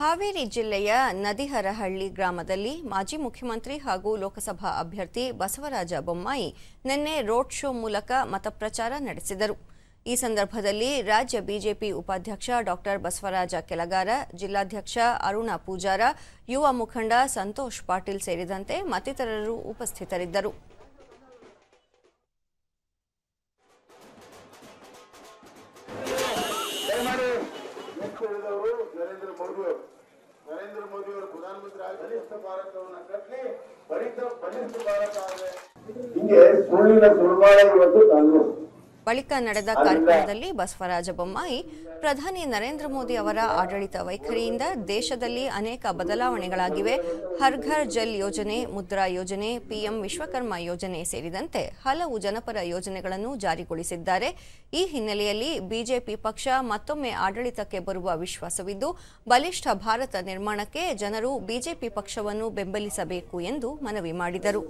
ಹಾವೇರಿ ಜಿಲ್ಲೆಯ ನದಿಹರಹಳ್ಳಿ ಗ್ರಾಮದಲ್ಲಿ ಮಾಜಿ ಮುಖ್ಯಮಂತ್ರಿ ಹಾಗೂ ಲೋಕಸಭಾ ಅಭ್ಯರ್ಥಿ ಬಸವರಾಜ ಬೊಮ್ಮಾಯಿ ನಿನ್ನೆ ರೋಡ್ ಶೋ ಮೂಲಕ ಮತಪ್ರಚಾರ ನಡೆಸಿದರು. ಈ ಸಂದರ್ಭದಲ್ಲಿ ರಾಜ್ಯ ಬಿಜೆಪಿ ಉಪಾಧ್ಯಕ್ಷ ಡಾಕ್ಟರ್ ಬಸವರಾಜ ಕೆಲಗಾರ ಜಿಲ್ಲಾಧ್ಯಕ್ಷ ಅರುಣ ಪೂಜಾರ, ಯುವ ಮುಖಂಡ ಸಂತೋಷ್ ಪಾಟೀಲ್ ಸೇರಿದಂತೆ ಮತ್ತಿತರರು ಉಪಸ್ಥಿತರಿದ್ದರು. ಆಗಿ ಬಲಿಷ್ಠ ಭಾರತವನ್ನ ಕಟ್ಟಲಿ ಬಲಿಷ್ಠ ಬಳಿಕ ನಡೆದ ಕಾರ್ಯಕ್ರಮದಲ್ಲಿ ಬಸವರಾಜ ಬೊಮ್ಮಾಯಿ ಪ್ರಧಾನಿ ನರೇಂದ್ರ ಮೋದಿ ಅವರ ಆಡಳಿತ ವೈಖರಿಯಿಂದ ದೇಶದಲ್ಲಿ ಅನೇಕ ಬದಲಾವಣೆಗಳಾಗಿವೆ. ಹರ್ ಘರ್ ಜಲ್ ಯೋಜನೆ ಮುದ್ರಾ ಯೋಜನೆ ಪಿಎಂ ವಿಶ್ವಕರ್ಮ ಯೋಜನೆ ಸೇರಿದಂತೆ ಹಲವು ಜನಪರ ಯೋಜನೆಗಳನ್ನು ಜಾರಿಗೊಳಿಸಿದ್ದಾರೆ. ಈ ಹಿನ್ನೆಲೆಯಲ್ಲಿ ಬಿಜೆಪಿ ಪಕ್ಷ ಮತ್ತೊಮ್ಮೆ ಆಡಳಿತಕ್ಕೆ ಬರುವ ವಿಶ್ವಾಸವಿದ್ದು ಬಲಿಷ್ಠ ಭಾರತ ನಿರ್ಮಾಣಕ್ಕೆ ಜನರು ಬಿಜೆಪಿ ಪಕ್ಷವನ್ನು ಬೆಂಬಲಿಸಬೇಕು ಎಂದು ಮನವಿ ಮಾಡಿದರು.